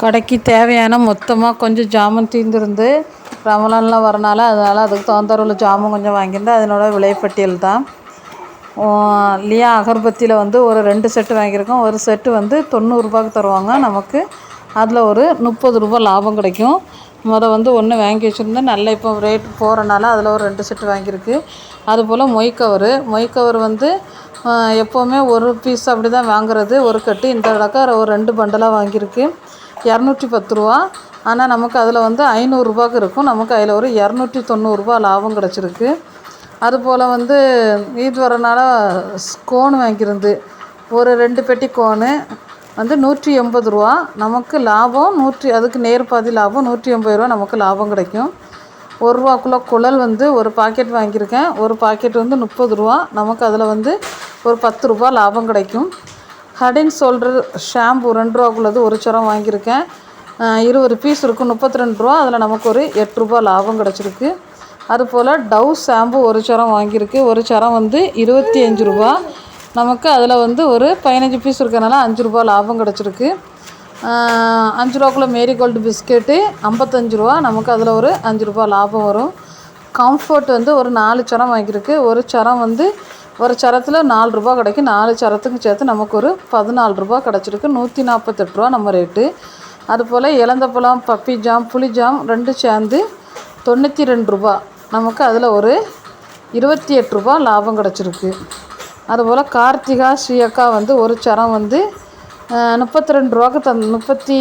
கடைக்கு தேவையான மொத்தமாக கொஞ்சம் ஜாமுன் தீர்ந்துருந்து ரமலான்லாம் வரனால அதனால் அதுக்கு தகுந்தாற் ஜாமுன் ஜாமான் கொஞ்சம் வாங்கியிருந்தேன். அதனோட விலைப்பட்டியல் தான். லியா அகர்பத்தியில் வந்து ஒரு ரெண்டு செட்டு வாங்கியிருக்கோம். ஒரு செட்டு வந்து தொண்ணூறுரூபாய்க்கு தருவாங்க நமக்கு. அதில் ஒரு முப்பது ரூபா லாபம் கிடைக்கும். முத வந்து ஒன்று வாங்கி வச்சுருந்தேன். நல்ல இப்போ ரேட் போகிறனால அதில் ஒரு ரெண்டு செட்டு வாங்கியிருக்கு. அதுபோல் மொய் கவரு. மொய் கவர் வந்து எப்போவுமே ஒரு பீஸ் அப்படி தான் வாங்குறது. ஒரு கட்டு இந்த தடவை ஒரு ரெண்டு பண்டலாக வாங்கியிருக்கு. இரநூற்றி பத்து ரூபா. ஆனால் நமக்கு அதில் வந்து ஐநூறுரூபாக்கு இருக்கும். நமக்கு அதில் ஒரு இரநூற்றி தொண்ணூறுரூபா லாபம் கிடச்சிருக்கு. அதுபோல் வந்து ஈத் வரனால கோன் வாங்கியிருந்து ஒரு ரெண்டு பெட்டி கோனு வந்து நூற்றி எண்பது ரூபா. நமக்கு லாபம் நூற்றி அதுக்கு நேர் பாதி லாபம் நூற்றி எண்பது ரூபா நமக்கு லாபம் கிடைக்கும். ஒரு ரூபாக்குள்ள குழல் வந்து ஒரு பாக்கெட் வாங்கியிருக்கேன். ஒரு பாக்கெட் வந்து முப்பது ரூபா. நமக்கு அதில் வந்து ஒரு பத்து ரூபா லாபம் கிடைக்கும். ஹெட் ஷோல்டர் ஷாம்பு ரெண்டு ரூபாக்குள்ளது ஒரு சரம் வாங்கியிருக்கேன். இருபது பீஸ் இருக்கும் முப்பத்தி ரெண்டு ரூபா. அதில் நமக்கு ஒரு எட்டு ரூபா லாபம் கிடச்சிருக்கு. அதுபோல் டவ் ஷாம்பு ஒரு சரம் வாங்கியிருக்கு. ஒரு சரம் வந்து இருபத்தி அஞ்சு ரூபா. நமக்கு அதில் வந்து ஒரு பதினஞ்சு பீஸ் இருக்கிறனால அஞ்சு ரூபா லாபம் கிடச்சிருக்கு. அஞ்சு ரூபாக்குள்ள மேரிகோல்டு பிஸ்கெட்டு ஐம்பத்தஞ்சு ரூபா. நமக்கு அதில் ஒரு அஞ்சு ரூபா லாபம் வரும். கம்ஃபர்ட் வந்து ஒரு நாலு சரம் வாங்கியிருக்கு. ஒரு சரம் வந்து ஒரு சரத்தில் நாலு ரூபா கிடைக்கும் நாலு சரத்துக்கு சேர்த்து நமக்கு ஒரு பதினாலு ரூபா கிடச்சிருக்கு. நூற்றி நாற்பத்தெட்டு ரூபா நம்ம ரேட்டு அதுபோல் இலந்தப்பழம் பப்பி ஜாம் புளி ஜாம் ரெண்டும் சேர்ந்து தொண்ணூற்றி ரெண்டு ரூபா. நமக்கு அதில் ஒரு இருபத்தி எட்டு ரூபா லாபம் கிடச்சிருக்கு. அதுபோல் கார்த்திகா ஸ்ரீயக்கா வந்து ஒரு சரம் வந்து முப்பத்தி ரெண்டு ரூபாக்கு தந் முப்பத்தி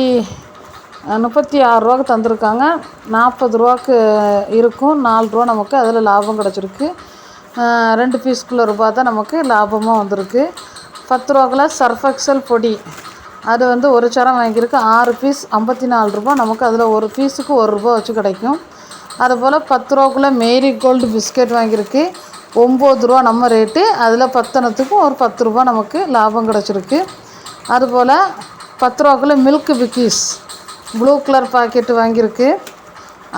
முப்பத்தி ஆறு ரூபாக்கு தந்திருக்காங்க. நாற்பது ரூபாக்கு இருக்கும். நாலு ரூபா நமக்கு அதில் லாபம் கிடச்சிருக்கு. ரெண்டு பீஸ்க்குள்ள ரூபா தான் நமக்கு லாபமாக வந்திருக்கு. பத்து ரூபாக்குள்ள சர்ஃபெக்சல் பொடி. அது வந்து ஒரு சரம் வாங்கியிருக்கு. ஆறு பீஸ் ஐம்பத்தி நாலு ரூபா நமக்கு அதில் ஒரு பீஸுக்கு ஒரு ரூபா வச்சு கிடைக்கும். அதுபோல் பத்து ரூபாக்குள்ள மேரி கோல்டு பிஸ்கெட் வாங்கியிருக்கு. ஒம்பது ரூபா நம்ம ரேட்டு. அதில் பத்தனத்துக்கும் ஒரு பத்து ரூபா நமக்கு லாபம் கிடச்சிருக்கு. அதுபோல் பத்து ரூபாக்குள்ள milk bikis blue colour packet வாங்கியிருக்கு.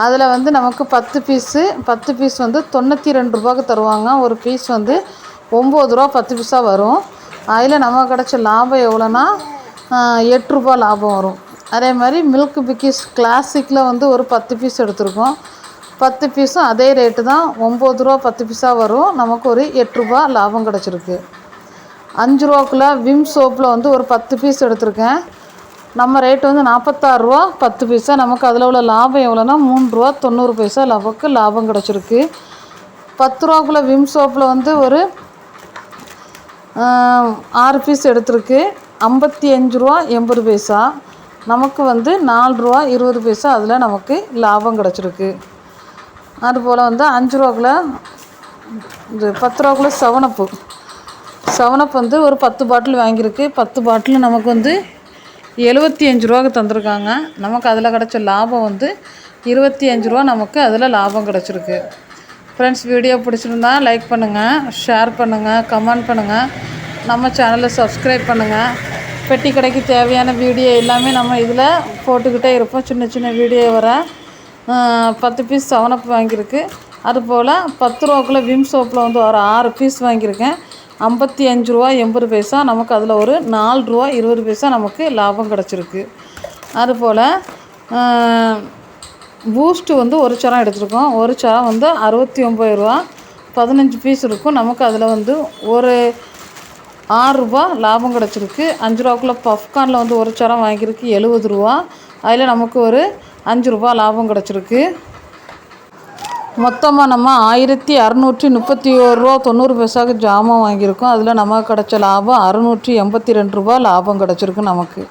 அதில் வந்து நமக்கு பத்து பீஸு பத்து பீஸ் வந்து தொண்ணூற்றி ரெண்டு ரூபாய்க்கு தருவாங்க. ஒரு பீஸ் வந்து ஒம்பது ரூபா பத்து பீஸாக வரும். அதில் நமக்கு கிடச்ச லாபம் எவ்வளோனா எட்டு ரூபா லாபம் வரும். அதே மாதிரி மில்க் பிக்கீஸ் கிளாசிக்கில் வந்து ஒரு பத்து பீஸ் எடுத்திருக்கோம். பத்து பீஸும் அதே ரேட்டு தான். ஒம்பது ரூபா பத்து பீஸாக வரும். நமக்கு ஒரு எட்டு ரூபா லாபம் கிடச்சிருக்கு. அஞ்சு ரூபாக்குள்ள விம் சோப்பில் வந்து ஒரு பத்து பீஸ் எடுத்திருக்கேன். நம்ம ரேட்டு வந்து நாற்பத்தாறுரூவா பத்து பைசா. நமக்கு அதில் உள்ள லாபம் எவ்வளோனா மூணு ரூபா தொண்ணூறு பைசா நமக்கு லாபம் கிடச்சிருக்கு. பத்து ரூபாக்குள்ள விம் சோப்பில் வந்து ஒரு ஆறு பீஸ் எடுத்திருக்கு. ஐம்பத்தி அஞ்சு ரூபா எண்பது பைசா. நமக்கு வந்து நாலு ரூபா இருபது பைசா அதில் நமக்கு லாபம் கிடச்சிருக்கு. அதுபோல் வந்து அஞ்சு ரூபாக்குள்ள இது பத்து ரூபாக்குள்ள செவனப்பு. செவனப் வந்து ஒரு பத்து பாட்டில் வாங்கியிருக்கு. பத்து பாட்டில் நமக்கு வந்து எழுபத்தி அஞ்சு ரூபாக்கு தந்திருக்காங்க. நமக்கு அதில் கிடச்ச லாபம் வந்து இருபத்தி அஞ்சு ரூபா நமக்கு அதில் லாபம் கிடச்சிருக்கு. ஃப்ரெண்ட்ஸ் வீடியோ பிடிச்சிருந்தா லைக் பண்ணுங்கள் ஷேர் பண்ணுங்கள் கமெண்ட் பண்ணுங்கள் நம்ம சேனலை சப்ஸ்கிரைப் பண்ணுங்கள் பெட்டி கடைக்கு தேவையான வீடியோ எல்லாமே நம்ம இதில் போட்டுக்கிட்டே இருப்போம். சின்ன சின்ன வீடியோ வர பத்து பீஸ் செவனப் வாங்கியிருக்கு. அதுபோல் பத்து ரூபாக்குள்ளே விம் சோப்பில் வந்து ஒரு ஆறு பீஸ் வாங்கியிருக்கேன். ஐம்பத்தி அஞ்சு ரூபா எண்பது பைசா நமக்கு அதில் ஒரு நாலு ரூபா இருபது பைசா நமக்கு லாபம் கிடச்சிருக்கு. அதுபோல் பூஸ்ட்டு வந்து ஒரு சரம் எடுத்திருக்கோம். ஒரு சரம் வந்து அறுபத்தி ஒம்பது ரூபா பதினஞ்சு பீஸ் இருக்கும். நமக்கு அதில் வந்து ஒரு ஆறுரூபா லாபம் கிடச்சிருக்கு. அஞ்சு ரூபாக்குள்ள பஃப்கார்னில் வந்து ஒரு சரம் வாங்கியிருக்கு எழுபது ரூபா. அதில் நமக்கு ஒரு அஞ்சு ரூபா லாபம் கிடச்சிருக்கு. மொத்தமாக நம்ம ஆயிரத்தி அறநூற்றி முப்பத்தி ஒரு ரூபா தொண்ணூறு பைசாவுக்கு ஜாமான் வாங்கியிருக்கோம். அதில் நமக்கு கிடச்ச லாபம் அறநூற்றி எண்பத்தி ரெண்டு ரூபா லாபம் கிடச்சிருக்கு நமக்கு.